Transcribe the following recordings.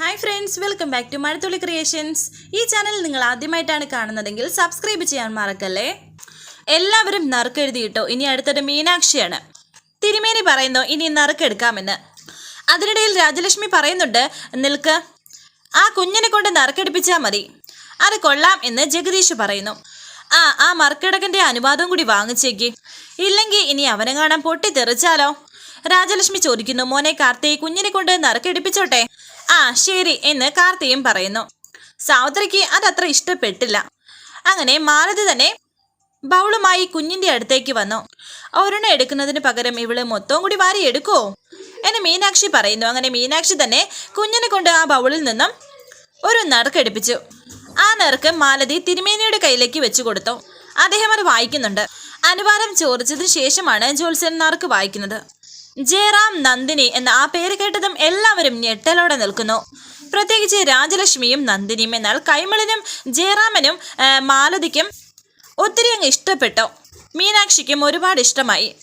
Hi friends welcome back to Mazhathulli creations ഈ channel നിങ്ങൾ ആദ്യമായിട്ടാണ് കാണുന്നതെങ്കിൽ സബ്സ്ക്രൈബ് ചെയ്യാൻ മറക്കല്ലേ? എല്ലാവരും നറുക്കെഴുതിയിട്ടോ. ഇനി അടുത്തത് മീനാക്ഷിയാണ്. തിരുമേനി പറയുന്നു ഇനി നറുക്കെടുക്കാമെന്ന്. അതിനിടയിൽ രാജലക്ഷ്മി പറയുന്നുണ്ട് നിൽക്ക്. ആ കുഞ്ഞിനെ കൊണ്ട് നറുക്കെടുപ്പിച്ചാൽ മതി. അത് കൊള്ളാം എന്ന് ജഗദീഷ് പറയുന്നു. ആ ആ മർക്കിടകന്റെ അനുവാദം കൂടി വാങ്ങിച്ചേക്ക്. ഇല്ലെങ്കിൽ ഇനി അവനെ കാണാൻ പൊട്ടിത്തെറിച്ചാലോ? രാജലക്ഷ്മി ചോദിക്കുന്നു മോനെ കാർത്തി കുഞ്ഞിനെ കൊണ്ട് നറുക്കെടുപ്പിച്ചോട്ടെ? ആ ശരി എന്ന് കാർത്തിയും പറയുന്നു. സാവിത്രിക്ക് അതത്ര ഇഷ്ടപ്പെട്ടില്ല. അങ്ങനെ മാലതി തന്നെ ബൗളുമായി കുഞ്ഞിന്റെ അടുത്തേക്ക് വന്നു. ഒരെണ്ണം എടുക്കുന്നതിന് പകരം ഇവൾ മൊത്തവും കൂടി വാരി എടുക്കുവോ എന്ന് മീനാക്ഷി പറയുന്നു. അങ്ങനെ മീനാക്ഷി തന്നെ കുഞ്ഞിനെ കൊണ്ട് ആ ബൗളിൽ നിന്നും ഒരു നറുക്കെടുപ്പിച്ചു ആ നറുക്ക് മാലതി തിരുമേനിയുടെ കയ്യിലേക്ക് വെച്ചു കൊടുത്തു. അദ്ദേഹം അത് വായിക്കുന്നുണ്ട്. അനുവാദം ചോദിച്ചതിന് ശേഷമാണ് ജോത്സ്യൻ നറുക്ക് വായിക്കുന്നത്. ജയറാം നന്ദിനി എന്ന ആ പേര് കേട്ടതും എല്ലാവരും ഞെട്ടലോടെ നിൽക്കുന്നു. പ്രത്യേകിച്ച് രാജലക്ഷ്മിയും നന്ദിനിയും എന്നാൽ കൈമളിനും ജയറാമനും മാലതിക്കും ഒത്തിരി അങ്ങ് ഇഷ്ടപ്പെട്ടു. മീനാക്ഷിക്കും ഒരുപാട് ഇഷ്ടമായി.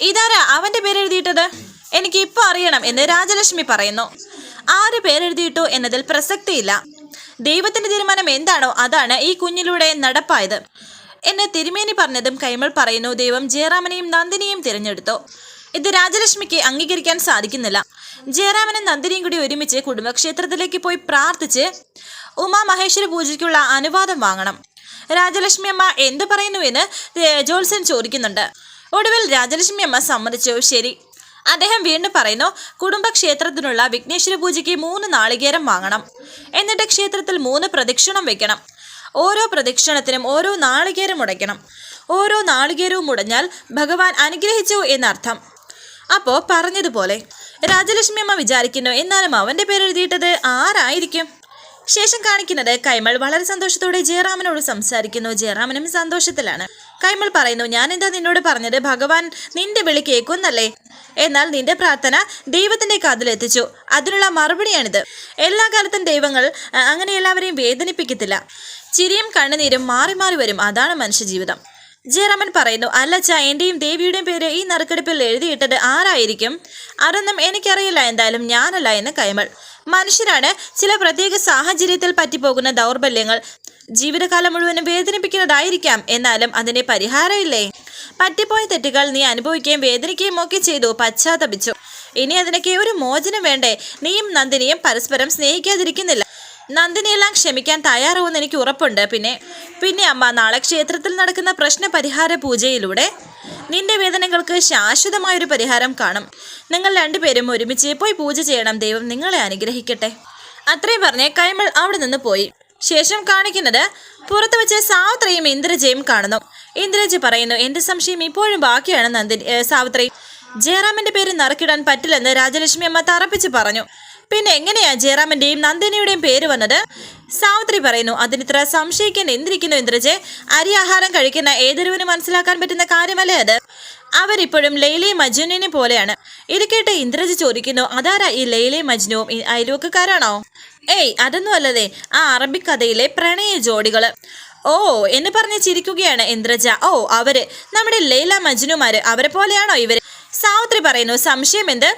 ഇതാരാ അവന്റെ പേരെഴുതിയിട്ടത് എനിക്ക് ഇപ്പോൾ അറിയണം എന്ന് രാജലക്ഷ്മി പറയുന്നു. ആര് പേരെഴുതിയിട്ടു എന്നതിൽ പ്രസക്തിയില്ല. ദൈവത്തിന്റെ തീരുമാനം എന്താണോ അതാണ് ഈ കുഞ്ഞിലൂടെ നടപ്പായത്. എന്നെ തിരുമേനി പറഞ്ഞതും കൈമൾ പറയുന്നു. ദൈവം ജയറാമനെയും നന്ദിനിയും തിരഞ്ഞെടുത്തു. ഇത് രാജലക്ഷ്മിക്ക് അംഗീകരിക്കാൻ സാധിക്കുന്നില്ല. ജയറാമനും നന്ദിനിയും കൂടി ഒരുമിച്ച് കുടുംബക്ഷേത്രത്തിലേക്ക് പോയി പ്രാർത്ഥിച്ച് ഉമാ മഹേശ്വര പൂജയ്ക്കുള്ള അനുവാദം വാങ്ങണം. രാജലക്ഷ്മി അമ്മ എന്തു പറയുന്നു എന്ന് ഏ, ചോദിക്കുന്നുണ്ട്. ഒടുവിൽ രാജലക്ഷ്മി അമ്മ സമ്മതിച്ചു. ശരി. അദ്ദേഹം വീണ്ടും പറയുന്നു കുടുംബക്ഷേത്രത്തിനുള്ള വിഘ്നേശ്വര പൂജയ്ക്ക് മൂന്ന് നാളികേരം വാങ്ങണം. എന്നിട്ട് ക്ഷേത്രത്തിൽ മൂന്ന് പ്രദക്ഷിണം വെക്കണം. ഓരോ പ്രദക്ഷിണത്തിനും ഓരോ നാളികേരം ഉടയ്ക്കണം. ഓരോ നാളികേരവും മുടഞ്ഞാൽ ഭഗവാൻ അനുഗ്രഹിച്ചു എന്നർത്ഥം. അപ്പോൾ പറഞ്ഞതുപോലെ രാജലക്ഷ്മി അമ്മ വിചാരിക്കുന്നു എന്നാലും അവന്റെ പേരെഴുതിയിട്ടത് ആരായിരിക്കും? ശേഷം കാണിക്കുന്നത് കൈമൾ വളരെ സന്തോഷത്തോടെ ജയറാമനോട് സംസാരിക്കുന്നു. ജയറാമനും സന്തോഷത്തിലാണ്. കൈമൾ പറയുന്നു ഞാൻ എന്താ നിന്നോട് പറഞ്ഞത്? ഭഗവാൻ നിന്റെ വിളി കേൾക്കുന്നല്ലേ? എന്നാൽ നിന്റെ പ്രാർത്ഥന ദൈവത്തിന്റെ കാതിലെത്തിച്ചു അതിനുള്ള മറുപടിയാണിത്. എല്ലാ കാലത്തും ദൈവങ്ങൾ അങ്ങനെ എല്ലാവരെയും വേദനിപ്പിക്കത്തില്ല. ചിരിയും കണ്ണുനീരും മാറി മാറി വരും. അതാണ് മനുഷ്യജീവിതം ജയറാമൻ പറയുന്നു അല്ലച്ച എന്റെയും ദേവിയുടെയും പേര് ഈ നറുക്കെടുപ്പിൽ എഴുതിയിട്ടത് ആരായിരിക്കും? അതൊന്നും എനിക്കറിയില്ല എന്തായാലും ഞാനല്ല എന്ന് കൈമൾ. മനുഷ്യരാണ് ചില പ്രത്യേക സാഹചര്യത്തിൽ പറ്റിപ്പോകുന്ന ദൗർബല്യങ്ങൾ. ജീവിതകാലം മുഴുവനും വേദനിപ്പിക്കുന്നതായിരിക്കാം എന്നാലും അതിന് പരിഹാരമില്ലേ? പറ്റിപ്പോയ തെറ്റുകൾ നീ അനുഭവിക്കുകയും വേദനിക്കുകയും ഒക്കെ ചെയ്തു പശ്ചാത്തപിച്ചു. ഇനി അതിനൊക്കെ ഒരു മോചനം വേണ്ടേ? നീയും നന്ദിനിയും പരസ്പരം സ്നേഹിക്കാതിരിക്കുന്നില്ല. നന്ദിനിയെല്ലാം ക്ഷമിക്കാൻ തയ്യാറാവുമെന്ന് എനിക്ക് ഉറപ്പുണ്ട്. പിന്നെ പിന്നെ അമ്മ നാളെ ക്ഷേത്രത്തിൽ നടക്കുന്ന പ്രശ്ന പരിഹാര പൂജയിലൂടെ നിന്റെ വേദനകൾക്ക് ശാശ്വതമായൊരു പരിഹാരം കാണും. നിങ്ങൾ രണ്ടുപേരും ഒരുമിച്ച് പോയി പൂജ ചെയ്യണം. ദൈവം നിങ്ങളെ അനുഗ്രഹിക്കട്ടെ. അത്രയും പറഞ്ഞ് കൈമൾ അവിടെ നിന്ന് പോയി. ശേഷം കാണിക്കുന്നത് പുറത്തു വെച്ച് സാവിത്രിയും ഇന്ദ്രജയും കാണുന്നു. ഇന്ദ്രജ പറയുന്നു എന്റെ സംശയം ഇപ്പോഴും ബാക്കിയാണ് നന്ദി സാവത്രി. ജയറാമിന്റെ പേര് നറുക്കിടാൻ പറ്റില്ലെന്ന് രാജലക്ഷ്മി അമ്മ തറപ്പിച്ച് പറഞ്ഞു. പിന്നെ എങ്ങനെയാ ജയറാമന്റെയും നന്ദിനിയുടെയും പേര് വന്നത്? സാവിത്രി പറയുന്നു അതിനിത്ര സംശയിക്കാൻ എന്തിരിക്കുന്നു ഇന്ദ്രജെ? അരി ആഹാരം കഴിക്കുന്ന ഏതൊരുവിനും മനസ്സിലാക്കാൻ പറ്റുന്ന കാര്യമല്ലേ അത്? അവരിപ്പോഴും ലൈലയും മജ്നുവിനെ പോലെയാണ്. ഇത് കേട്ട് ഇന്ദ്രജ് ചോദിക്കുന്നു അതാരാ ഈ ലൈലയും മജ്നുവും? അയൽവക്കക്കാരാണോ? ഏയ് അതൊന്നും അല്ലതേ. ആ അറബിക് കഥയിലെ പ്രണയ ജോഡികൾ. ഓ എന്ന് പറഞ്ഞ് ചിരിക്കുകയാണ് ഇന്ദ്രജ. ഓ അവർ. നമ്മുടെ ലൈല മജ്നുമാര്. അവരെ പോലെയാണോ ഇവർ? സാവിത്രി പറയുന്നു സംശയം എന്ത്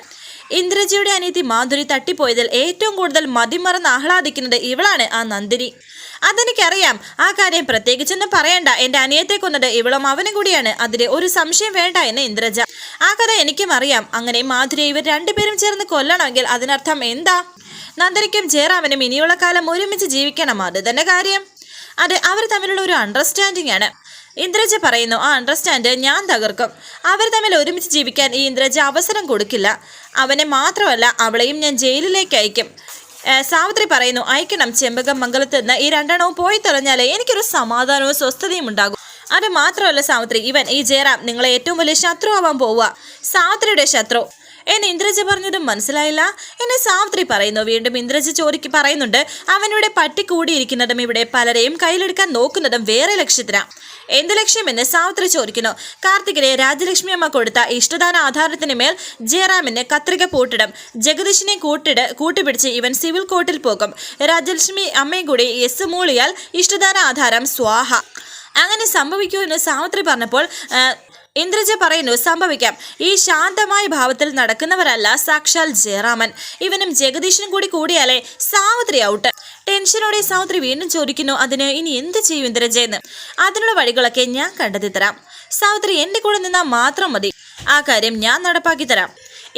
ഇന്ദ്രജിയുടെ അനിയത്തി മാധുരി തട്ടിപ്പോയതിൽ ഏറ്റവും കൂടുതൽ മതിമറന്ന് ആഹ്ലാദിക്കുന്നത് ഇവളാണ് ആ നന്ദിനി. അതെനിക്കറിയാം. ആ കാര്യം പ്രത്യേകിച്ചൊന്നും പറയണ്ട. എന്റെ അനിയത്തെ കൊന്നത് ഇവളും അവനും കൂടിയാണ്. അതിന് ഒരു സംശയം വേണ്ട എന്ന് ഇന്ദ്രജ. ആ കഥ എനിക്കും അറിയാം. അങ്ങനെ മാധുരി ഇവർ രണ്ടുപേരും ചേർന്ന് കൊല്ലണമെങ്കിൽ അതിനർത്ഥം എന്താ? നന്ദനിക്കും ജയറാമനും ഇനിയുള്ള കാലം ഒരുമിച്ച് ജീവിക്കണം. അത് തന്നെ കാര്യം. അത് അവർ തമ്മിലുള്ള ഒരു അണ്ടർസ്റ്റാൻഡിംഗ് ആണ്. ഇന്ദ്രജ പറയുന്നു ആ അണ്ടർസ്റ്റാൻഡ് ഞാൻ തകർക്കും. അവർ തമ്മിൽ ഒരുമിച്ച് ജീവിക്കാൻ ഈ ഇന്ദ്രജ അവസരം കൊടുക്കില്ല. അവനെ മാത്രമല്ല അവളെയും ഞാൻ ജയിലിലേക്ക് അയക്കും. സാവിത്രി പറയുന്നു അയക്കണം. ചെമ്പകം മംഗലത്ത് നിന്ന് ഈ രണ്ടെണ്ണവും പോയി തെളിഞ്ഞാലേ എനിക്കൊരു സമാധാനവും സ്വസ്ഥതയും ഉണ്ടാകും. അത് മാത്രമല്ല സാവിത്രി ഇവൻ ഈ ജയറാം നിങ്ങളെ ഏറ്റവും വലിയ ശത്രു ആവാൻ പോവുക. സാവിത്രിയുടെ ശത്രു എന്ന് ഇന്ദ്രജ പറഞ്ഞതും മനസ്സിലായില്ല. എന്നെ സാവിത്രി പറയുന്നു. വീണ്ടും ഇന്ദ്രജ ചോദിക്ക് പറയുന്നുണ്ട് അവനിവിടെ പട്ടി കൂടിയിരിക്കുന്നതും ഇവിടെ പലരെയും കയ്യിലെടുക്കാൻ നോക്കുന്നതും വേറെ ലക്ഷ്യത്തിനാണ് എന്ത് ലക്ഷ്യമെന്ന്? സാവിത്രി ചോദിക്കുന്നു. കാർത്തികിനെ രാജലക്ഷ്മി അമ്മ കൊടുത്ത ഇഷ്ടദാന ആധാരത്തിന് മേൽ ജയറാമിന് കത്രിക പൂട്ടിടും. ജഗദീഷിനെ കൂട്ടിട് കൂട്ടുപിടിച്ച് ഇവൻ സിവിൽ കോർട്ടിൽ പോകും. രാജലക്ഷ്മി അമ്മയും കൂടി എസ് മൂളിയാൽ ഇഷ്ടദാന ആധാരം സ്വാഹ. അങ്ങനെ സംഭവിക്കൂ എന്ന് സാവിത്രി പറഞ്ഞപ്പോൾ ഇന്ദ്രജ പറയുന്നു സംഭവിക്കാം. ഈ ശാന്തമായ ഭാവത്തിൽ നടക്കുന്നവരല്ല സാക്ഷാൽ ജയറാമൻ. ഇവനും ജഗദീഷനും കൂടി കൂടിയാലേ സാവിത്രി ഔട്ട് ടെൻഷനോടെ സാവിത്രി വീണ്ടും ചോദിക്കുന്നു അതിന് ഇനി എന്ത് ചെയ്യും ഇന്ദ്രജയെന്ന് അതിനുള്ള വഴികളൊക്കെ ഞാൻ കണ്ടെത്തി തരാം. സാവിത്രി എന്റെ കൂടെ നിന്നാൽ മാത്രം മതി. ആ കാര്യം ഞാൻ നടപ്പാക്കി തരാം.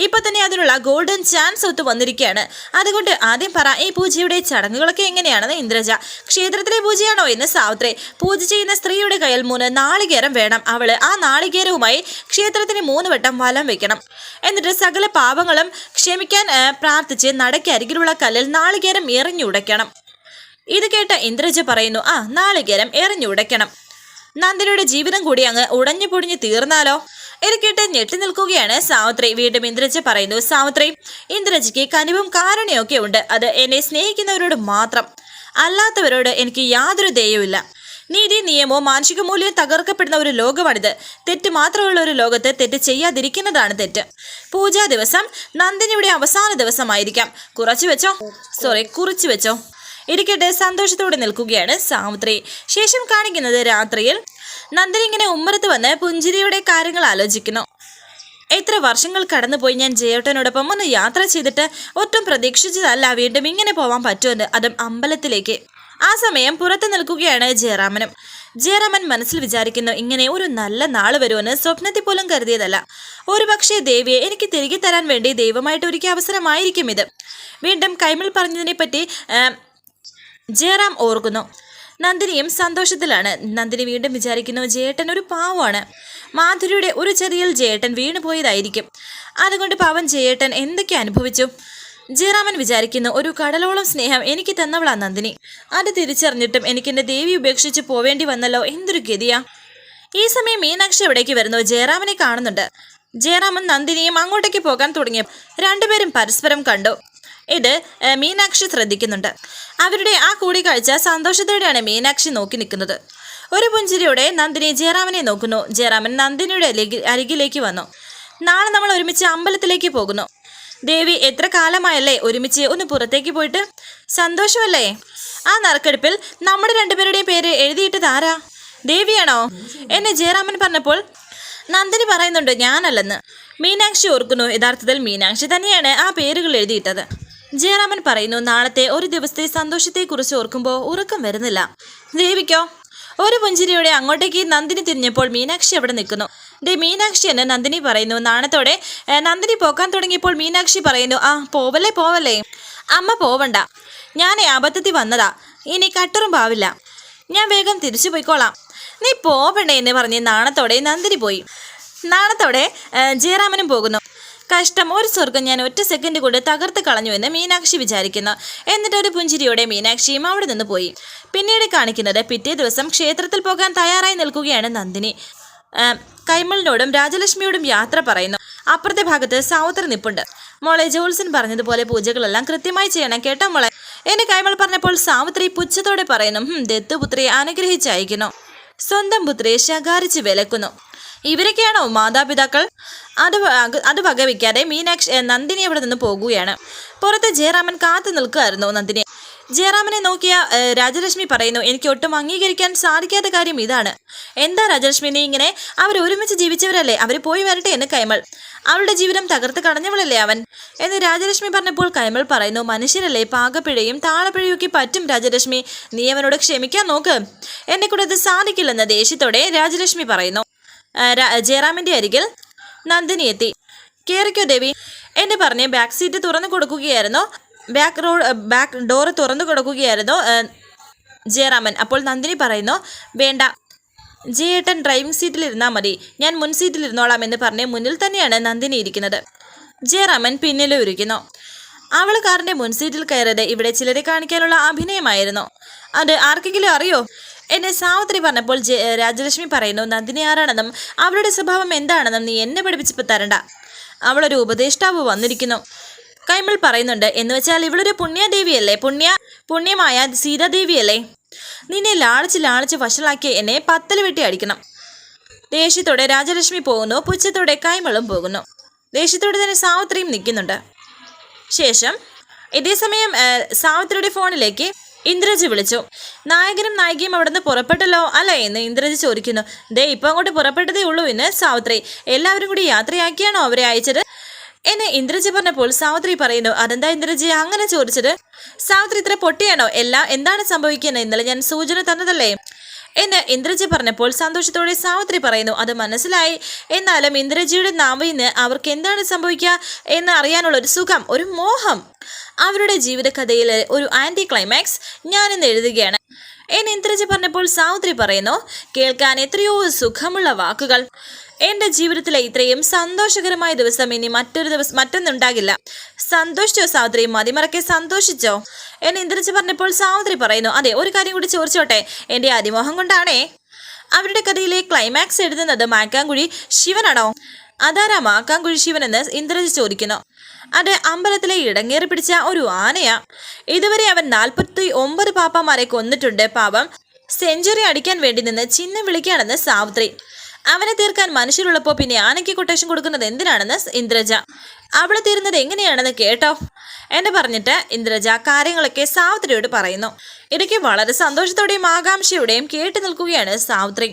ഇപ്പൊ തന്നെ അതിനുള്ള ഗോൾഡൻ ചാൻസ് ഒത്തു വന്നിരിക്കുകയാണ്. അതുകൊണ്ട് ആദ്യം പറ ഈ പൂജയുടെ ചടങ്ങുകളൊക്കെ എങ്ങനെയാണെന്ന് ഇന്ദ്രജ. ക്ഷേത്രത്തിലെ പൂജയാണോ എന്ന് സാവിത്രി. പൂജ ചെയ്യുന്ന സ്ത്രീയുടെ കയ്യിൽ മൂന്ന് നാളികേരം വേണം. അവൾ ആ നാളികേരവുമായി ക്ഷേത്രത്തിന് മൂന്ന് വട്ടം വലം വെക്കണം. എന്നിട്ട് സകല പാപങ്ങളും ക്ഷമിക്കാൻ പ്രാർത്ഥിച്ച് പ്രാർത്ഥിച്ച് നടക്കരികിലുള്ള കല്ലിൽ നാളികേരം എറിഞ്ഞുടയ്ക്കണം ഇത് കേട്ട ഇന്ദ്രജ പറയുന്നു ആ നാളികേരം എറിഞ്ഞുടയ്ക്കണം നന്ദിനിയുടെ ജീവിതം കൂടി അങ്ങ് ഉടഞ്ഞു പൊടിഞ്ഞു തീർന്നാലോ? ഇത് കേട്ട് ഞെട്ടി നിൽക്കുകയാണ് സാവിത്രി. വീണ്ടും ഇന്ദ്രജ പറയുന്നു സാവിത്രി ഇന്ദ്രജിക്ക് കനിവും കാരണയൊക്കെ ഉണ്ട്. അത് എന്നെ സ്നേഹിക്കുന്നവരോട് മാത്രം അല്ലാത്തവരോട് എനിക്ക് യാതൊരു ദയവുമില്ല നീതി നിയമോ മാനസിക മൂല്യം തകർക്കപ്പെടുന്ന ഒരു ലോകമാണിത്. തെറ്റ് മാത്രമുള്ള ഒരു ലോകത്ത് തെറ്റ് ചെയ്യാതിരിക്കുന്നതാണ് തെറ്റ്. പൂജാ ദിവസം നന്ദിനിയുടെ അവസാന ദിവസമായിരിക്കാം. കുറച്ചു വെച്ചോ? സോറി കുറിച്ചു വെച്ചോ? ഇരിക്കട്ടെ സന്തോഷത്തോടെ നിൽക്കുകയാണ് സാവിത്രി. ശേഷം കാണിക്കുന്നത് രാത്രിയിൽ നന്ദിനി ഇങ്ങനെ ഉമ്മറത്ത് വന്ന് പുഞ്ചിരിയുടെ കാര്യങ്ങൾ ആലോചിക്കുന്നു. എത്ര വർഷങ്ങൾ കടന്നുപോയി ഞാൻ ജയേട്ടനോടൊപ്പം ഒന്ന് യാത്ര ചെയ്തിട്ട് ഒട്ടും പ്രതീക്ഷിച്ചതല്ല വീണ്ടും ഇങ്ങനെ പോവാൻ പറ്റുമെന്ന് അതും അമ്പലത്തിലേക്ക്. ആ സമയം പുറത്തു നിൽക്കുകയാണ് ജയറാമനും ജയറാമൻ മനസ്സിൽ വിചാരിക്കുന്നു ഇങ്ങനെ ഒരു നല്ല നാൾ വരുമെന്ന് സ്വപ്നത്തിൽ പോലും കരുതിയതല്ല. ഒരുപക്ഷെ ദേവിയെ എനിക്ക് തിരികെ തരാൻ വേണ്ടി ദൈവമായിട്ട് ഒരുക്കിയ അവസരമായിരിക്കും ഇത്. വീണ്ടും കൈമൾ പറഞ്ഞതിനെ പറ്റി ജയറാം ഓർക്കുന്നു. നന്ദിനിയും സന്തോഷത്തിലാണ്. നന്ദിനി വീണ്ടും വിചാരിക്കുന്നു ജേട്ടൻ ഒരു പാവമാണ്. മാധുരിയുടെ ഒരു ചെറിയൽ ജയേട്ടൻ വീണുപോയതായിരിക്കും അതുകൊണ്ട് പവൻ ജേട്ടൻ എന്തൊക്കെ അനുഭവിച്ചു? ജയറാമൻ വിചാരിക്കുന്നു ഒരു കടലോളം സ്നേഹം എനിക്ക് തന്നവളാ നന്ദിനി. അത് തിരിച്ചറിഞ്ഞിട്ടും എനിക്ക് എന്റെ ദേവി ഉപേക്ഷിച്ച് പോവേണ്ടി വന്നല്ലോ. എന്തൊരു ഗതിയാ. ഈ സമയം മീനാക്ഷി എവിടേക്ക് വരുന്നു? ജയറാമനെ കാണുന്നുണ്ട്. ജയറാമൻ നന്ദിനിയും അങ്ങോട്ടേക്ക് പോകാൻ തുടങ്ങിയ രണ്ടുപേരും പരസ്പരം കണ്ടു. ഇത് മീനാക്ഷി ശ്രദ്ധിക്കുന്നുണ്ട്. അവരുടെ ആ കൂടിക്കാഴ്ച സന്തോഷത്തോടെയാണ് മീനാക്ഷി നോക്കി നിൽക്കുന്നത്. ഒരു പുഞ്ചിരിയോടെ നന്ദിനി ജയറാമനെ നോക്കുന്നു. ജയറാമൻ നന്ദിനിയുടെ അരികി- അരികിലേക്ക് വന്നു. നാളെ നമ്മൾ ഒരുമിച്ച് അമ്പലത്തിലേക്ക് പോകുന്നു. ദേവി എത്ര കാലമായല്ലേ ഒരുമിച്ച് ഒന്ന് പുറത്തേക്ക് പോയിട്ട്? സന്തോഷമല്ലേ? ആ നറുക്കെടുപ്പിൽ നമ്മുടെ രണ്ടുപേരുടെയും പേര് എഴുതിയിട്ട് താരാ ദേവിയാണോ? എന്നെ ജയറാമൻ പറഞ്ഞപ്പോൾ നന്ദിനി പറയുന്നുണ്ട് ഞാനല്ലെന്ന്. മീനാക്ഷി ഓർക്കുന്നു. യഥാർത്ഥത്തിൽ മീനാക്ഷി തന്നെയാണ് ആ പേരുകൾ എഴുതിയിട്ടത്. ജയറാമൻ പറയുന്നു നാളത്തെ ഒരു ദിവസത്തെ സന്തോഷത്തെക്കുറിച്ച് ഓർക്കുമ്പോൾ ഉറക്കം വരുന്നില്ല. ദേവിക്കോ ഒരു പുഞ്ചിരിയോടെ അങ്ങോട്ടേക്ക് നന്ദിനി തിരിഞ്ഞപ്പോൾ മീനാക്ഷി അവിടെ നിൽക്കുന്നു. ഡേ മീനാക്ഷി എന്ന് നന്ദിനി പറയുന്നു നാണത്തോടെ "ഏ, നന്ദിനി പോകാൻ തുടങ്ങിയപ്പോൾ മീനാക്ഷി പറയുന്നു ആ പോവല്ലേ പോവല്ലേ. അമ്മ പോവണ്ട. ഞാൻ അബദ്ധത്തിൽ വന്നതാ. ഇനി കട്ടറും പാവില്ല. ഞാൻ വേഗം തിരിച്ചു പോയിക്കോളാം. നീ പോവണ്ടേ എന്ന് പറഞ്ഞ് നാണത്തോടെ നന്ദിനി പോയി. നാണത്തോടെ ജയറാമനും പോകുന്നു. കഷ്ടം. ഒരു സ്വർഗം ഞാൻ ഒറ്റ സെക്കൻഡ് കൊണ്ട് തകർത്ത് കളഞ്ഞു എന്ന് മീനാക്ഷി വിചാരിക്കുന്നു. എന്നിട്ട് ഒരു പുഞ്ചിരിയോടെ മീനാക്ഷിയും അവിടെ നിന്ന് പോയി. പിന്നീട് കാണിക്കുന്നത് പിറ്റേ ദിവസം ക്ഷേത്രത്തിൽ പോകാൻ തയ്യാറായി നിൽക്കുകയാണ് നന്ദിനി. കൈമളിനോടും രാജലക്ഷ്മിയോടും യാത്ര പറയുന്നു. അപ്പുറത്തെ ഭാഗത്ത് സാവുത്ര നിപ്പുണ്ട്. മോളെ ജോൾസൻ പറഞ്ഞതുപോലെ പൂജകളെല്ലാം കൃത്യമായി ചെയ്യണം കേട്ടോ മോളെ. എന്നെ കൈമൾ പറഞ്ഞപ്പോൾ സാവിത്രി പുച്ഛത്തോടെ പറയുന്നു. "ഹും, ദത്തുപുത്രിയെ അനുഗ്രഹിച്ചയക്കുന്നു. സ്വന്തം പുത്രിയെ ശകാരിച്ച് വിലക്കുന്നു. ഇവരൊക്കെയാണോ മാതാപിതാക്കൾ? അത് അത് വകവയ്ക്കാതെ മീനാക്ഷി നന്ദിനി അവിടെ നിന്ന് പോകുകയാണ്. പുറത്ത് ജയറാമൻ കാത്തു നിൽക്കുകയായിരുന്നു നന്ദിനി. ജയറാമനെ നോക്കിയ രാജലക്ഷ്മി പറയുന്നു എനിക്ക് ഒട്ടും അംഗീകരിക്കാൻ സാധിക്കാത്ത കാര്യം ഇതാണ്. എന്താ രാജലക്ഷ്മി നീ ഇങ്ങനെ? അവർ ഒരുമിച്ച് ജീവിച്ചവരല്ലേ? അവർ പോയി വരട്ടെ എന്ന് കൈമൾ. അവളുടെ ജീവിതം തകർത്ത് കടഞ്ഞവളല്ലേ അവൻ? എന്ന് രാജലക്ഷ്മി പറഞ്ഞപ്പോൾ കൈമൾ പറയുന്നു മനുഷ്യരല്ലേ പാകപ്പിഴയും താളപ്പിഴയും ഒക്കെ പറ്റും രാജലക്ഷ്മി. നീ അവനോട് ക്ഷമിക്കാൻ നോക്ക്. എന്നെ കൂടെ അത് സാധിക്കില്ലെന്ന് ദേഷ്യത്തോടെ രാജലക്ഷ്മി പറയുന്നു. ജയറാമിന്റെ അരികിൽ നന്ദിനി എത്തി. കേറിക്കോ ദേവി. എന്നെ പറഞ്ഞ് ബാക്ക് സീറ്റ് തുറന്നു കൊടുക്കുകയായിരുന്നു. ബാക്ക് റോഡ് ബാക്ക് ഡോറ് തുറന്നു കൊടുക്കുകയായിരുന്നു ജയറാമൻ. അപ്പോൾ നന്ദിനി പറയുന്നു വേണ്ട. ജയേട്ടൻ ഡ്രൈവിംഗ് സീറ്റിലിരുന്നാൽ മതി. ഞാൻ മുൻ സീറ്റിലിരുന്നോളാം എന്ന് പറഞ്ഞ് മുന്നിൽ തന്നെയാണ് നന്ദിനി ഇരിക്കുന്നത്. ജയറാമൻ പിന്നിലും ഇരിക്കുന്നു അവൾ കാറിന്റെ മുൻ സീറ്റിൽ കയറിയത് ഇവിടെ ചിലരെ കാണിക്കാനുള്ള അഭിനയമായിരുന്നു. അത് ആർക്കെങ്കിലും അറിയോ? എന്നെ സാവിത്രി പറഞ്ഞപ്പോൾ രാജലക്ഷ്മി പറയുന്നു നന്ദിനി ആരാണെന്നും അവളുടെ സ്വഭാവം എന്താണെന്നും നീ എന്നെ പഠിപ്പിച്ചപ്പോൾ തരണ്ട. അവളൊരു ഉപദേഷ്ടാവ് വന്നിരിക്കുന്നു. കൈമൾ പറയുന്നുണ്ട് എന്ന് വെച്ചാൽ ഇവളൊരു പുണ്യദേവിയല്ലേ? പുണ്യ പുണ്യമായ സീതാദേവിയല്ലേ? നിന്നെ ലാളിച്ച് ലാളിച്ച് വഷളാക്കി എന്നെ പത്തൽ വെട്ടി അടിക്കണം. ദേഷ്യത്തോടെ രാജലക്ഷ്മി പോകുന്നു പുച്ഛത്തോടെ കൈമളും പോകുന്നു. ദേഷ്യത്തോടെ തന്നെ സാവിത്രിയും നിൽക്കുന്നുണ്ട്. ശേഷം ഇതേസമയം സാവിത്രിയുടെ ഫോണിലേക്ക് ഇന്ദ്രജി വിളിച്ചു. നായകനും നായികയും അവിടുന്ന് പുറപ്പെട്ടല്ലോ? അല്ലേ എന്ന് ഇന്ദ്രജി ചോദിക്കുന്നു. ദേ ഇപ്പൊ അങ്ങോട്ട് പുറപ്പെട്ടതേ ഉള്ളൂ എന്ന് സാവിത്രി. എല്ലാവരും കൂടി യാത്രയാക്കിയാണോ അവരെ അയച്ചത്? എന്നെ ഇന്ദ്രജി പറഞ്ഞപ്പോൾ സാവിത്രി പറയുന്നു അതെന്താ ഇന്ദ്രജി അങ്ങനെ ചോദിച്ചത്? സാവിത്രി ഇത്ര പൊട്ടിയാണോ? എല്ലാം എന്താണ് സംഭവിക്കുന്നത്? ഇന്നലെ ഞാൻ സൂചന തന്നതല്ലേ? എന്ന് ഇന്ദ്രജി പറഞ്ഞപ്പോൾ സന്തോഷത്തോടെ സാവിത്രി പറയുന്നു അത് മനസ്സിലായി. എന്നാലും ഇന്ദ്രജിയുടെ നാവിൽ നിന്ന് അവർക്ക് എന്താണ് സംഭവിക്കുക എന്ന് അറിയാനുള്ള ഒരു സുഖം ഒരു മോഹം. അവരുടെ ജീവിതകഥയിലെ ഒരു ആന്റി ക്ലൈമാക്സ് ഞാനിന്ന് എഴുതുകയാണ്. എന്ന് ഇന്ദ്രജി പറഞ്ഞപ്പോൾ സാവിത്രി പറയുന്നു കേൾക്കാൻ എത്രയോ സുഖമുള്ള വാക്കുകൾ. എന്റെ ജീവിതത്തിലെ ഇത്രയും സന്തോഷകരമായ ദിവസം ഇനി മറ്റൊരു ദിവസം മറ്റൊന്നുണ്ടാകില്ല. സന്തോഷിച്ചോ സാവിത്രി? മതിമറക്കെ സന്തോഷിച്ചോ? എന്നെ ഇന്ദ്രജി പറഞ്ഞപ്പോൾ സാവിത്രി പറയുന്നു അതെ ഒരു കാര്യം കൂടി ചോദിച്ചോട്ടെ? എന്റെ അതിമോഹം കൊണ്ടാണേ? അവരുടെ കഥയിലെ ക്ലൈമാക്സ് എഴുതുന്നത് മാക്കാങ്കുഴി ശിവനാണോ? അതാരാ മാക്കാങ്കുഴി ശിവൻ എന്ന് ഇന്ദ്രജി ചോദിക്കുന്നു. അതെ അമ്പലത്തിലെ ഇടങ്ങേറി പിടിച്ച ഒരു ആനയാ. ഇതുവരെ അവൻ നാൽപ്പത്തി ഒമ്പത് പാപ്പമാരെ കൊന്നിട്ടുണ്ട്. പാപം സെഞ്ചുറി അടിക്കാൻ വേണ്ടി നിന്ന് ചിഹ്നം വിളിക്കുകയാണെന്ന് സാവിത്രി. അവനെ തീർക്കാൻ മനുഷ്യരുള്ളപ്പോൾ പിന്നെ ആനയ്ക്ക് കൊട്ടേഷൻ കൊടുക്കുന്നത് എന്തിനാണെന്ന് ഇന്ദ്രജ. അവളെ തീരുന്നത് എങ്ങനെയാണെന്ന് കേട്ടോ. എന്നെ പറഞ്ഞിട്ട് ഇന്ദ്രജ കാര്യങ്ങളൊക്കെ സാവിത്രിയോട് പറയുന്നു. ഇടയ്ക്ക് വളരെ സന്തോഷത്തോടെയും ആകാംക്ഷയോടെയും കേട്ടു നിൽക്കുകയാണ് സാവിത്രി.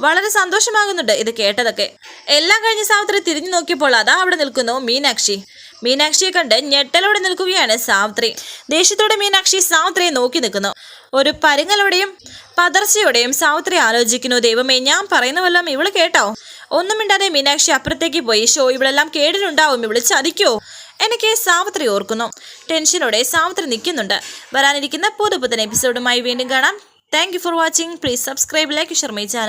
വളരെ സന്തോഷമാകുന്നുണ്ട് ഇത് കേട്ടതൊക്കെ. എല്ലാം കഴിഞ്ഞ് സാവിത്രി തിരിഞ്ഞു നോക്കിയപ്പോൾ അതാ അവിടെ നിൽക്കുന്നു മീനാക്ഷി. മീനാക്ഷിയെ കണ്ട് ഞെട്ടലോടെ നിൽക്കുകയാണ് സാവിത്രി. ദേഷ്യത്തോടെ മീനാക്ഷി സാവിത്രിയെ നോക്കി നിൽക്കുന്നു. ഒരു പരുങ്ങലോടെയും പതർച്ചയോടെയും സാവിത്രി ആലോചിക്കുന്നു ദൈവമേ ഞാൻ പറയുന്നവല്ലോ ഇവൾ കേട്ടോ? ഒന്നും മിണ്ടാതെ മീനാക്ഷി അപ്പുറത്തേക്ക് പോയി ഷോ ഇവളെല്ലാം കേടിലുണ്ടാവും ഇവൾ ചതിക്കോ? എനിക്ക് സാവിത്രി ഓർക്കുന്നു. ടെൻഷനോടെ സാവിത്രി നിൽക്കുന്നുണ്ട്. വരാനിരിക്കുന്ന പുതുപുത്തൻ എപ്പിസോഡുമായി വീണ്ടും കാണാം. Thank for watching please subscribe like Sharma channel